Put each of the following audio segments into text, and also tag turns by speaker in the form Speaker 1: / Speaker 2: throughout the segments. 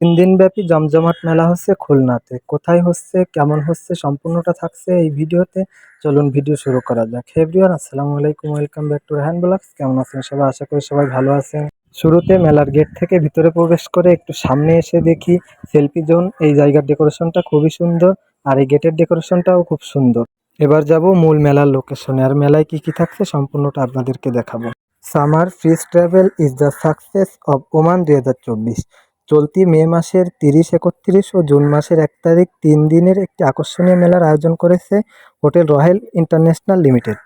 Speaker 1: তিন দিনব্যাপী জমজমাট মেলা হচ্ছে খুলনাতে। কোথায় হচ্ছে, কেমন হচ্ছে, সম্পূর্ণটা থাকছে এই ভিডিওতে। চলুন ভিডিও শুরু করা যাক। এভরিওয়ান আসসালামু আলাইকুম, welcome back to hand blogs. কেমন আছেন সবাই? আশা করি সবাই ভালো আছেন। শুরুতে মেলার গেট থেকে ভিতরে প্রবেশ করে একটু সামনে এসে দেখি সেলফি জোন। এই জায়গার ডেকোরেশনটা খুবই সুন্দর আর এই গেটের ডেকোরেশনটাও খুব সুন্দর। এবার যাব মূল মেলার লোকেশনে। আর মেলায় কি কি থাকছে সম্পূর্ণটা আপনাদেরকে দেখাবো। Summer freeze travel is the success of Oman দুই হাজার চব্বিশ। চলতি মে মাসের তিরিশ, একত্রিশ ও জুন মাসের এক তারিখ তিন দিনের একটি আকর্ষণীয় মেলার আয়োজন করেছে হোটেল রয়্যাল ইন্টারন্যাশনাল লিমিটেড।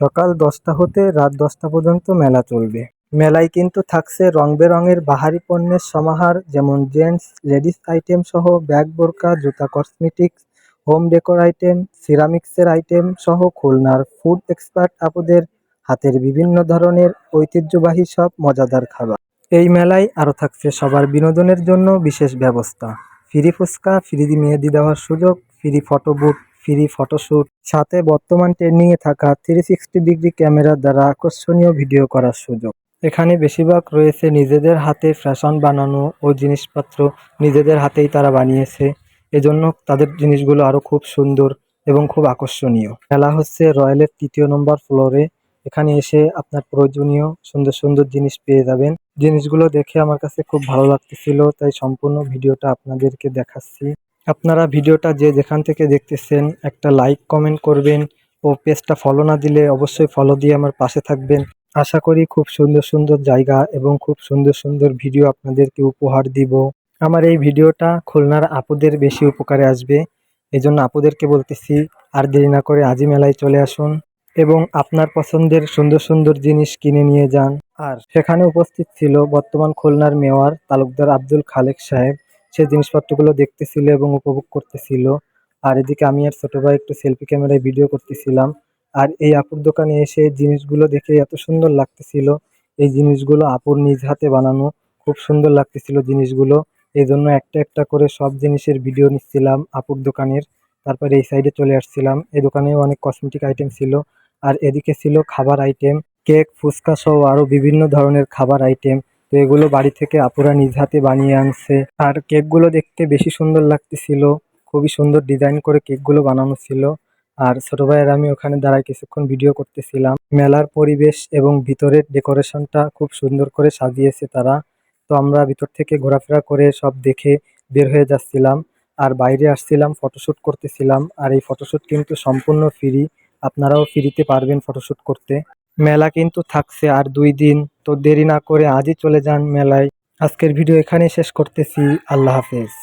Speaker 1: সকাল দশটা হতে রাত দশটা পর্যন্ত মেলা চলবে। মেলায় কিন্তু থাকছে রং বেরঙের বাহারি পণ্যের সমাহার, যেমন জেন্টস, লেডিস আইটেম সহ ব্যাগ, বোরকা, জুতা, কসমেটিক্স, হোম ডেকোর আইটেম, সিরামিক্সের আইটেম সহ খুলনার ফুড এক্সপার্ট আপুদের হাতের বিভিন্ন ধরনের ঐতিহ্যবাহী সব মজাদার খাবার। এই মেলায় আরও থাকছে সবার বিনোদনের জন্য বিশেষ ব্যবস্থা। ফ্রি ফুচকা, ফ্রি মেহেদি দেওয়ার সুযোগ, free photo booth free photoshoot সাথে বর্তমান ট্রেন্ডিংয়ে থাকা থ্রি সিক্সটি ডিগ্রি ক্যামেরার দ্বারা আকর্ষণীয় ভিডিও করার সুযোগ। এখানে বেশিরভাগ রয়েছে নিজেদের হাতে ফ্যাশন বানানো ও জিনিসপত্র নিজেদের হাতেই তারা বানিয়েছে। এজন্য তাদের জিনিসগুলো আরও খুব সুন্দর এবং খুব আকর্ষণীয়। খেলা হচ্ছে রয়্যালের তৃতীয় নম্বর ফ্লোরে এখানে এসে আপনার প্রয়োজনীয় সুন্দর সুন্দর জিনিস পেয়ে যাবেন। জিনিসগুলো দেখে আমার কাছে খুব ভালো লাগতেছিল, তাই সম্পূর্ণ ভিডিওটা আপনাদেরকে দেখাচ্ছি। আপনারা ভিডিওটা যে যেখান থেকে দেখতেছেন, একটা লাইক, কমেন্ট করবেন ও পেজটা ফলো না দিলে অবশ্যই ফলো দিয়ে আমার পাশে থাকবেন। আশা করি খুব সুন্দর সুন্দর জায়গা এবং খুব সুন্দর সুন্দর ভিডিও আপনাদেরকে উপহার দিব। আমার এই ভিডিওটা খুলনার আপুদের বেশি উপকারে আসবে, এজন্য আপুদেরকে বলতেছি, আর দেরি না করে আজই মেলায় চলে আসুন। এবং আপনার পছন্দের সুন্দর সুন্দর জিনিস কিনে নিয়ে যান। আর সেখানে উপস্থিত ছিল বর্তমান খুলনার মেয়র তালুকদার আব্দুল খালেক সাহেব। সে জিনিসপত্রগুলো দেখতেছিল এবং উপভোগ করতেছিল। আর এদিকে আমি আর ছোট ভাই একটু সেলফি ক্যামেরায় ভিডিও করতেছিলাম। আর এই আপুর দোকানে এসে জিনিসগুলো দেখে এত সুন্দর লাগতেছিল। এই জিনিসগুলো আপুর নিজ হাতে বানানো খুব সুন্দর লাগতেছিল জিনিসগুলো। এই জন্য একটা একটা করে সব জিনিসের ভিডিও নিচ্ছিলাম আপুর দোকানের। তারপরে এই সাইডে চলে আসছিলাম। এই দোকানেও অনেক কসমেটিক আইটেম ছিল। আর এদিকে ছিল খাবার আইটেম কেক ফুচকা সহ আরও বিভিন্ন ধরনের খাবার আইটেম তো এগুলো বাড়ি থেকে আপুরা নিজ হাতে বানিয়ে আনছে। আর কেকগুলো দেখতে বেশি সুন্দর লাগতেছিল। খুবই সুন্দর ডিজাইন করে কেকগুলো বানানো ছিল। আর ছোট ভাইয়ের, আমি ওখানে দাঁড়ায় কিছুক্ষণ ভিডিও করতেছিলাম। মেলার পরিবেশ এবং ভিতরের ডেকোরেশনটা খুব সুন্দর করে সাজিয়েছে তারা। তো আমরা ভিতর থেকে ঘোরাফেরা করে সব দেখে বের হয়ে যাচ্ছিলাম। আর বাইরে আসছিলাম ফটোশ্যুট করতেছিলাম। আর এই ফটোশ্যুট কিন্তু সম্পূর্ণ ফ্রি আপনারাও ফ্রিতে পারবেন ফটোশ্যুট করতে। মেলা কিন্তু থাকছে আর দুই দিন, তো দেরি না করে আজই চলে যান মেলায়। আজকের ভিডিও এখানেই শেষ করতেছি। আল্লাহ হাফেজ।